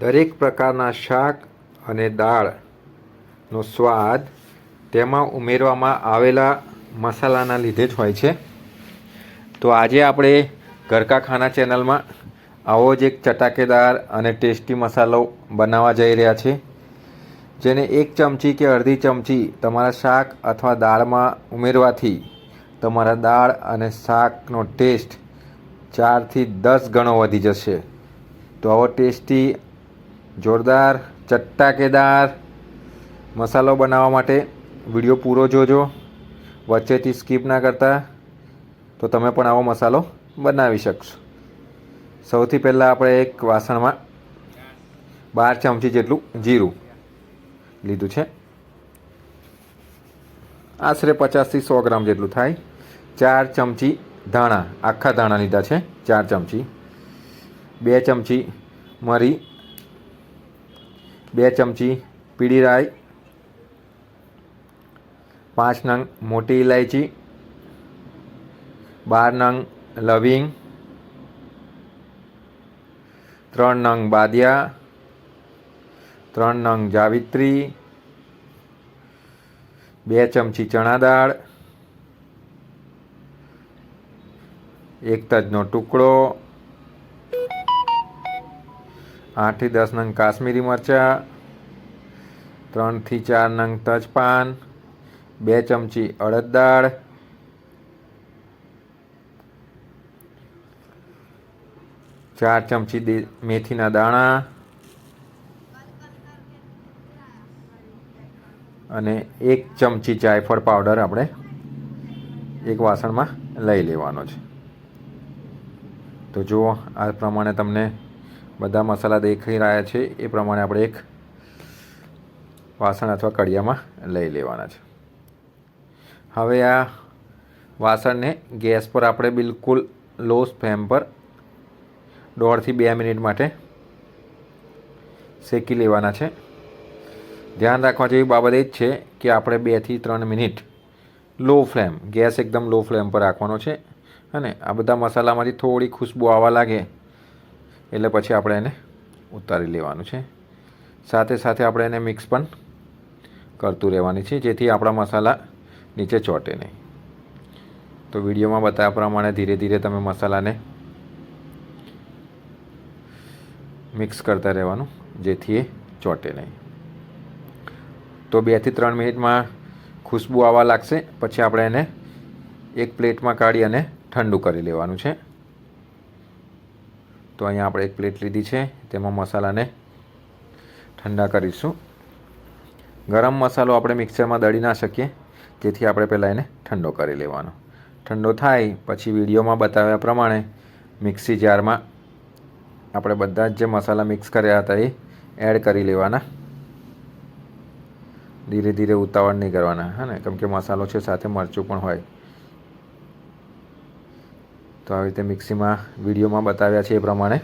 દરેક પ્રકારના શાક અને દાળનો સ્વાદ તેમાં ઉમેરવામાં આવેલા મસાલાના લીધે જ હોય છે. તો આજે આપણે ઘરકા ખાના ચેનલમાં આવો જ એક ચટાકેદાર અને ટેસ્ટી મસાલો બનાવવા જઈ રહ્યા છે જેને એક ચમચી કે અડધી ચમચી તમારા શાક અથવા દાળમાં ઉમેરવાથી તમારા દાળ અને શાકનો ટેસ્ટ ચારથી દસ ગણો વધી જશે. તો આવો ટેસ્ટી જોરદાર, ચટ્ટાકેદાર મસાલો બનાવવા માટે વીડિયો પૂરો જોજો. વચ્ચેથી સ્કીપ ના કરતા તો તમે પણ આવો મસાલો બનાવી શકશો. સૌથી પહેલાં આપણે એક વાસણમાં બાર ચમચી જેટલું જીરું લીધું છે. આશરે પચાસથી સો ગ્રામ જેટલું થાય. ચાર ચમચી ધાણા, આખા ધાણા લીધા છે, ચાર ચમચી. બે ચમચી મરી બે ચમચી પીળી રાઈ, પાંચ નંગ મોટી ઇલાયચી બાર નંગ લવિંગ, ત્રણ નંગ બાદિયા, ત્રણ નંગ જાવિત્રી, બે ચમચી ચણા દાળ, એક તજનો ટુકડો આઠથી દસ નંગ કાશ્મીરી મરચાં, ત્રણથી ચાર નંગ તજપાન, બે ચમચી અડદ દાળ, ચાર ચમચી મેથીના દાણા અને એક ચમચી જાયફળ પાવડર આપણે એક વાસણમાં લઈ લેવાનો છે. તો જુઓ, આ પ્રમાણે તમને બધા મસાલા દેખાઈ રહ્યા છે. એ પ્રમાણે આપણે એક વાસણ અથવા કડિયામાં લઈ લેવાના છે. હવે આ વાસણને ગેસ પર આપણે બિલકુલ લો ફ્લેમ પર દોઢથી બે મિનિટ માટે શેકી લેવાના છે. ધ્યાન રાખવા જેવી બાબત એ જ છે કે આપણે બેથી ત્રણ મિનિટ લો ફ્લેમ, ગેસ એકદમ લો ફ્લેમ પર રાખવાનો છે અને આ બધા મસાલામાંથી થોડી ખુશ્બુ આવવા લાગે એટલે પછી આપણે એને ઉતારી લેવાનું છે. સાથે સાથે આપણે એને મિક્સ પણ કરતું રહેવાની છે, જેથી આપણા મસાલા નીચે ચોંટે નહીં. તો વિડીયોમાં બતાવ્યા પ્રમાણે ધીરે ધીરે તમે મસાલાને મિક્સ કરતા રહેવાનું, જેથી એ ચોંટે નહીં. તો બેથી ત્રણ મિનિટમાં ખુશ્બુ આવવા લાગશે, પછી આપણે એને એક પ્લેટમાં કાઢી અને ઠંડુ કરી લેવાનું છે. તો અહીંયા આપણે એક પ્લેટ લીધી છે. તેમાં મસાલાને ઠંડા કરીશું. ગરમ મસાલો આપણે મિક્સરમાં દળી ના શકીએ. તેથી આપણે પહેલાં એને ઠંડો કરી લેવાનો. ઠંડો થાય પછી વિડીયોમાં બતાવ્યા પ્રમાણે મિક્સી જારમાં આપણે બધા જ જે મસાલા મિક્સ કર્યા હતા એ એડ કરી લેવાના. ધીરે ધીરે ઉતાવળ નહીં કરવાના. હા ને? કેમ કે મસાલો છે સાથે મરચું પણ હોય. તો આવી રીતે મિક્સીમાં વિડીયોમાં બતાવ્યા છે એ પ્રમાણે.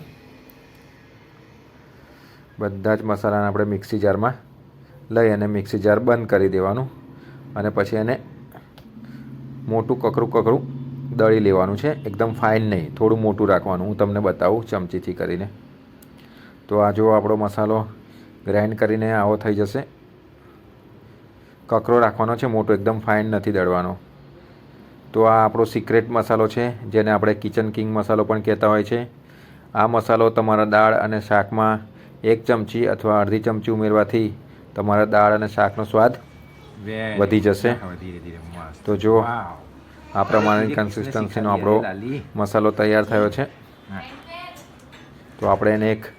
બધા જ મસાલાને આપણે મિક્સી જારમાં લઈ અને મિક્સી જાર બંધ કરી દેવાનું અને પછી એને મોટું કકરું કકરું દળી લેવાનું છે. એકદમ ફાઇન નહીં, થોડું મોટું રાખવાનું. હું તમને બતાવું ચમચીથી કરીને. તો આ જો આપણો મસાલો ગ્રાઇન્ડ કરીને આવો થઈ જશે. કકરો રાખવાનો છે, મોટો, એકદમ ફાઇન નથી દળવાનો. તો આ આપણો સિક્રેટ મસાલો છે જેને આપણે કિચન કિંગ મસાલો પણ કહેતા હોય છે. આ મસાલો તમારા દાળ અને શાકમાં એક ચમચી અથવા અડધી ચમચી ઉમેરવાથી તમારા દાળ અને શાકનો સ્વાદ વધી જશે. તો જો. આ પ્રમાણેની કન્સિસ્ટન્સીનો આપણો મસાલો તૈયાર થયો છે. તો આપણે એને એક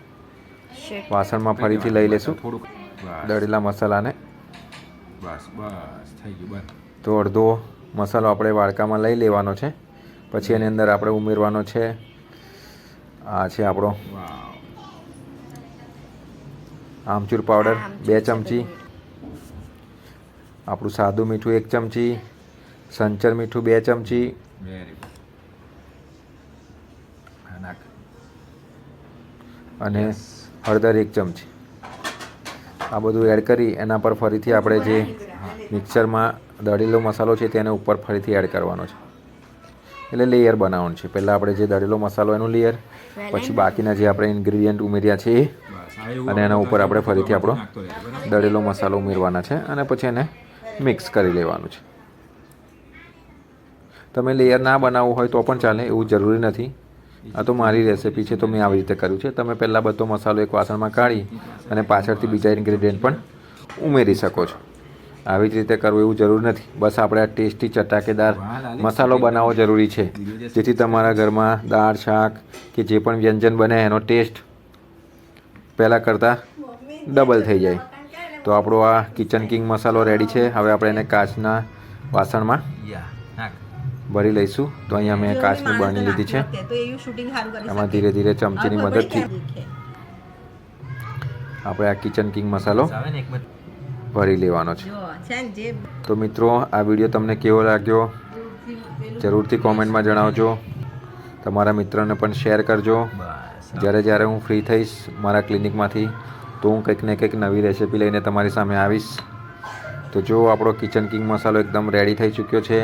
વાસણમાં ફરીથી લઈ લેશું. થોડુંક. દળેલા મસાલાને. બસ બસ થઈ ગયું બસ. તો અડધો મસાલો આપણે વાડકામાં લઈ લેવાનો છે. પછી એની અંદર આપણે ઉમેરવાનો છે. આ છે આપણો આમચૂર પાવડર બે ચમચી. આપણું સાદું મીઠું એક ચમચી. સંચર મીઠું બે ચમચી. અને હળદર એક ચમચી. આ બધું એડ કરી એના પર ફરીથી આપણે જે મિક્સરમાં દળેલો મસાલો છે તેને ઉપર ફરીથી એડ કરવાનો છે. એટલે લેયર બનાવવાનું છે. પહેલાં આપણે જે દળેલો મસાલો એનું લેયર પછી બાકીના જે આપણે ઇન્ગ્રીડિયન્ટ ઉમેર્યા છે એ અને એના ઉપર આપણે ફરીથી આપણો? દળેલો મસાલો ઉમેરવાના છે અને પછી એને મિક્સ કરી લેવાનું છે. તમે લેયર ના બનાવવું હોય તો પણ ચાલે એવું જરૂરી નથી. આ તો મારી રેસિપી છે તો મેં આવી રીતે કર્યું છે. તમે પહેલાં બધો મસાલો એક વાસણમાં કાઢી અને પાછળથી બીજા ઇન્ગ્રેડિયન્ટ પણ ઉમેરી શકો છો. આવી જ રીતે કરવું એવું જરૂર નથી. બસ આપણે આ ટેસ્ટી ચટાકેદાર મસાલો બનાવવો જરૂરી છે. જેથી તમારા ઘરમાં દાળ શાક કે જે પણ વ્યંજન બને એનો ટેસ્ટ પહેલાં કરતાં ડબલ થઈ જાય. તો આપણો આ કિચન કિંગ મસાલો રેડી છે. હવે આપણે એને કાચના વાસણમાં ભરી લઈશું. તો અહીંયા મેં કાચની બરણી લીધી છે. એમાં ધીરે ધીરે ચમચીની મદદથી આપણે આ કિચન કિંગ મસાલો આવે ને એક મિનિટ. ભરી લેવાનો છે. તો મિત્રો આ વીડિયો તમને કેવો લાગ્યો? જરૂરથી કોમેન્ટમાં જણાવજો. તમારા મિત્રોને પણ શેર કરજો. જ્યારે જ્યારે હું ફ્રી થઈશ મારા ક્લિનિકમાંથી તો હું કંઈક ને કંઈક નવી રેસીપી લઈને તમારી સામે આવીશ. તો જો આપણો કિચન કિંગ મસાલો એકદમ રેડી થઈ ચૂક્યો છે.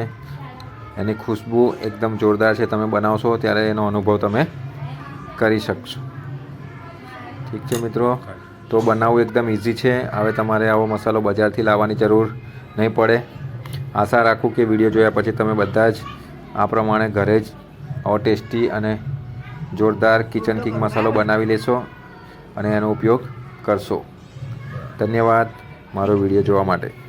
એની ખુશ્બુ એકદમ જોરદાર છે. તમે બનાવશો ત્યારે એનો અનુભવ તમે કરી શકશો. ઠીક છે મિત્રો? તો બનાવવું એકદમ ઇઝી છે. હવે તમારે આવો મસાલો બજારથી લાવવાની જરૂર નહીં પડે. આશા રાખું કે વીડિયો જોયા પછી તમે બધા જ આ પ્રમાણે ઘરે જ આવો ટેસ્ટી અને જોરદાર કિચન કિંગ મસાલો બનાવી લેશો અને એનો ઉપયોગ કરશો. ધન્યવાદ. મારો વીડિયો જોવા માટે.